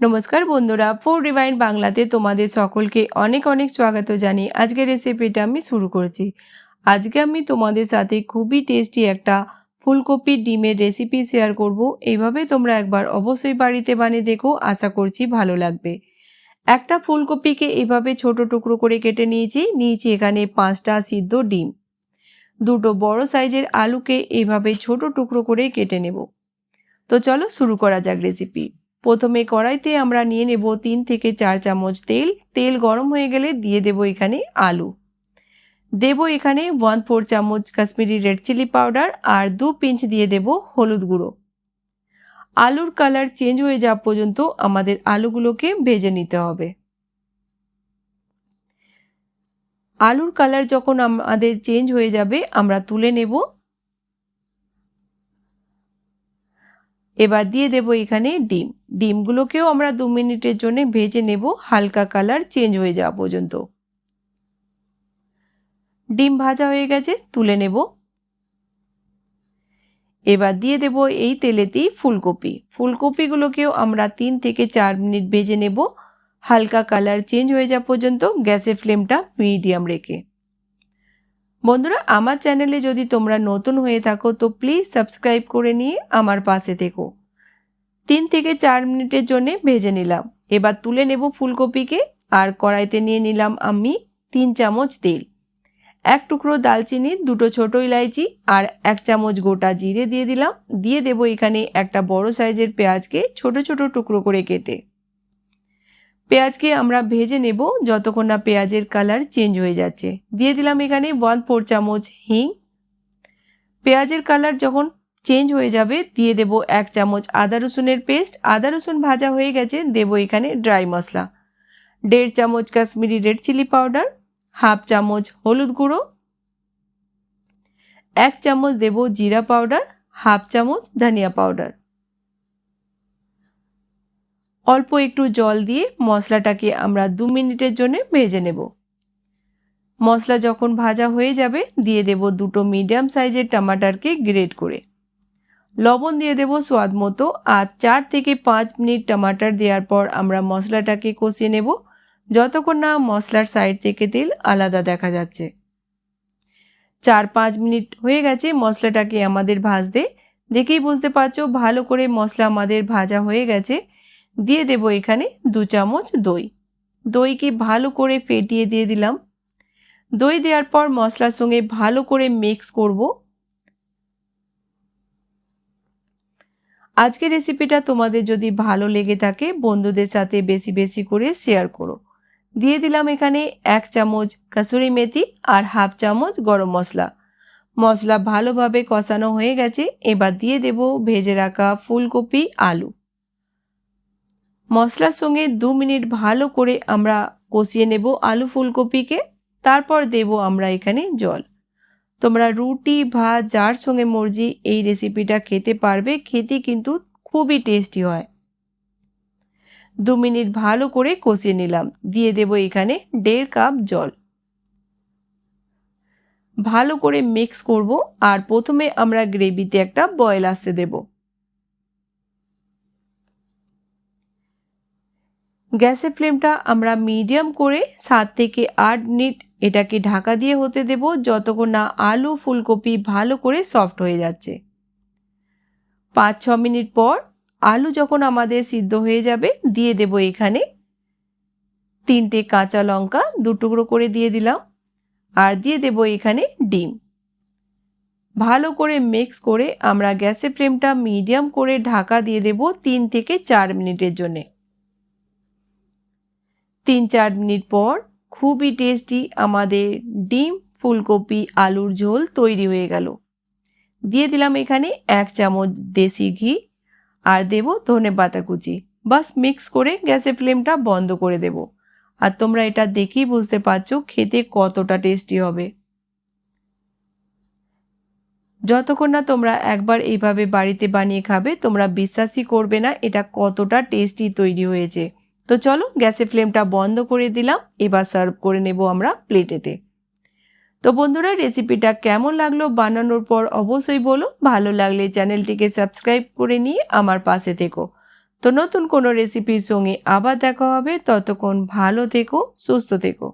নমস্কার বন্ধুরা ফোর রিভাইন বাংলাতে তোমাদের সকলকে অনেক অনেক স্বাগত জানিয়ে আজকের রেসিপিটা আমি শুরু করেছি। আজকে আমি তোমাদের সাথে খুবই টেস্টি একটা ফুলকপি ডিমের রেসিপি শেয়ার করব। এইভাবে তোমরা একবার অবশ্যই বাড়িতে বানিয়ে দেখো, আশা করছি ভালো লাগবে। একটা ফুলকপিকে এভাবে ছোট টুকরো করে কেটে নিয়েছি নিয়েছি এখানে পাঁচটা সিদ্ধ ডিম। দুটো বড় সাইজের আলুকে এইভাবে ছোট টুকরো করে কেটে নেব। তো চলো শুরু করা যাক রেসিপি প্রথমে কড়াইতে আমরা নিয়ে নেব তিন থেকে চার চামচ তেল। তেল গরম হয়ে গেলে দিয়ে দেব এখানে আলু। দেব এখানে ওয়ান ফোর চামচ কাশ্মীরি রেড চিলি পাউডার আর দু পিঞ্চ দিয়ে দেব হলুদ গুঁড়ো। আলুর কালার চেঞ্জ হয়ে যাওয়া পর্যন্ত আমাদের আলুগুলোকে ভেজে নিতে হবে। আলুর কালার যখন আমাদের চেঞ্জ হয়ে যাবে, আমরা তুলে নেব এবার দিয়ে দেব এখানে ডিম। ডিমগুলোকেও আমরা দু মিনিটের জন্য ভেজে নেব, হালকা কালার চেঞ্জ হয়ে যাওয়া পর্যন্ত। ডিম ভাজা হয়ে গেছে, তুলে নেব। এবার দিয়ে দেব এই তেলেতেই ফুলকপি। ফুলকপিগুলোকেও আমরা তিন থেকে চার মিনিট ভেজে নেব। হালকা কালার চেঞ্জ হয়ে যাওয়া পর্যন্ত গ্যাসের ফ্লেমটা মিডিয়াম রেখে। বন্ধুরা, আমার চ্যানেলে যদি তোমরা নতুন হয়ে থাকো, তো প্লিজ সাবস্ক্রাইব করে নিয়ে আমার পাশে থেকো। তিন থেকে চার মিনিটের জন্যে ভেজে নিলাম। এবার তুলে নেব ফুলকপিকে আর কড়াইতে নিয়ে নিলাম আমি তিন চামচ তেল। এক টুকরো দালচিনি দুটো ছোট ইলাইচি আর এক চামচ গোটা জিরে দিয়ে দিলাম। দিয়ে দেব এখানে একটা বড় সাইজের পেঁয়াজকে ছোট ছোট টুকরো করে কেটে। পেঁয়াজকে আমরা ভেজে নেব যতক্ষণ না পেঁয়াজের কালার চেঞ্জ হয়ে যাচ্ছে। দিয়ে দিলাম এখানে ওয়ান ফোর চামচ হিং। পেঁয়াজের কালার যখন চেঞ্জ হয়ে যাবে, দিয়ে দেব এক চামচ আদা রসুনের পেস্ট আদা রসুন ভাজা হয়ে গেছে, দেব এখানে ড্রাই মশলা। দেড় চামচ Kashmiri red chilli powder half চামচ হলুদ গুঁড়ো। এক চামচ দেব জিরা পাউডার হাফ চামচ ধনিয়া পাউডার অল্প একটু জল দিয়ে মশলাটাকে আমরা দু মিনিটের জন্য ভেজে নেব। মশলা যখন ভাজা হয়ে যাবে, দিয়ে দেব দুটো মিডিয়াম সাইজের টমাটারকে গ্রেট করে। লবণ দিয়ে দেব স্বাদ মতো আর চার থেকে পাঁচ মিনিট টমাটার দেওয়ার পর আমরা মশলাটাকে কষিয়ে নেব। যতক্ষণ না মশলার সাইড থেকে তেল আলাদা দেখা যাচ্ছে। চার পাঁচ মিনিট হয়ে গেছে মশলাটাকে আমাদের ভাজতে। দেখেই বুঝতে পারছ, ভালো করে মশলা আমাদের ভাজা হয়ে গেছে। দিয়ে দেব এখানে দু চামচ দই। দইকে ভালো করে ফেটিয়ে দিয়ে দিলাম। দই দেওয়ার পর মশলার সঙ্গে ভালো করে মিক্স করব। আজকের রেসিপিটা তোমাদের যদি ভালো লেগে থাকে, বন্ধুদের সাথে বেশি বেশি করে শেয়ার করো। দিয়ে দিলাম এখানে এক চামচ কাসুরি মেথি আর হাফ চামচ গরম মশলা। মশলা ভালোভাবে কষানো হয়ে গেছে, এবার দিয়ে দেব ভেজে রাখা ফুলকপি, আলু। মশলার সঙ্গে দু মিনিট ভালো করে আমরা কষিয়ে নেব আলু ফুলকপিকে। তারপর দেব আমরা এখানে জল। তোমরা রুটি, ভাত, যার সঙ্গে মর্জি এই রেসিপিটা খেতে পারবে। খেতে কিন্তু খুবই টেস্টি হয়। দু মিনিট ভালো করে কষিয়ে নিলাম। দিয়ে দেব এখানে দেড় কাপ জল। ভালো করে মিক্স করব। আর প্রথমে আমরা গ্রেভিতে একটা বয়েল আসতে দেব। গ্যাসের ফ্লেমটা আমরা মিডিয়াম করে সাত থেকে আট মিনিট এটাকে ঢাকা দিয়ে হতে দেব যতক্ষণ না আলু ফুলকপি ভালো করে সফট হয়ে যাচ্ছে। পাঁচ ছ মিনিট পর আলু যখন আমাদের সিদ্ধ হয়ে যাবে দিয়ে দেব এখানে তিনটে কাঁচা লঙ্কা দু টুকরো করে দিয়ে দিলাম আর দিয়ে দেব এখানে ডিম। ভালো করে মিক্স করে আমরা গ্যাসের ফ্লেমটা মিডিয়াম করে ঢাকা দিয়ে দেব তিন থেকে চার মিনিটের জন্যে। তিন চার মিনিট পর খুবই টেস্টি আমাদের ডিম ফুলকপি আলুর ঝোল তৈরি হয়ে গেল। দিয়ে দিলাম এখানে এক চামচ দেশি ঘি আর দেব ধনে পাতা কুচি। বাস মিক্স করে গ্যাসের ফ্লেমটা বন্ধ করে দেব। আর তোমরা এটা দেখেই বুঝতে পারছ খেতে কতটা টেস্টি হবে। যতক্ষণ না তোমরা একবার এইভাবে বাড়িতে বানিয়ে খাবে, তোমরা বিশ্বাসই করবে না এটা কতটা টেস্টি তৈরি হয়েছে। তো চলো গ্যাসের ফ্লেমটা বন্ধ করে দিলাম। এবার সার্ভ করে নেব আমরা প্লেটেতে। তো বন্ধুরা, রেসিপিটা কেমন লাগল বানানোর পর অবশ্যই বলো। ভালো লাগলে চ্যানেলটিকে সাবস্ক্রাইব করে নিয়ে আমার পাশে থেকো। তো নতুন কোনো রেসিপির সঙ্গে আবার দেখা হবে। ততক্ষণ ভালো থেকো, সুস্থ থেকো।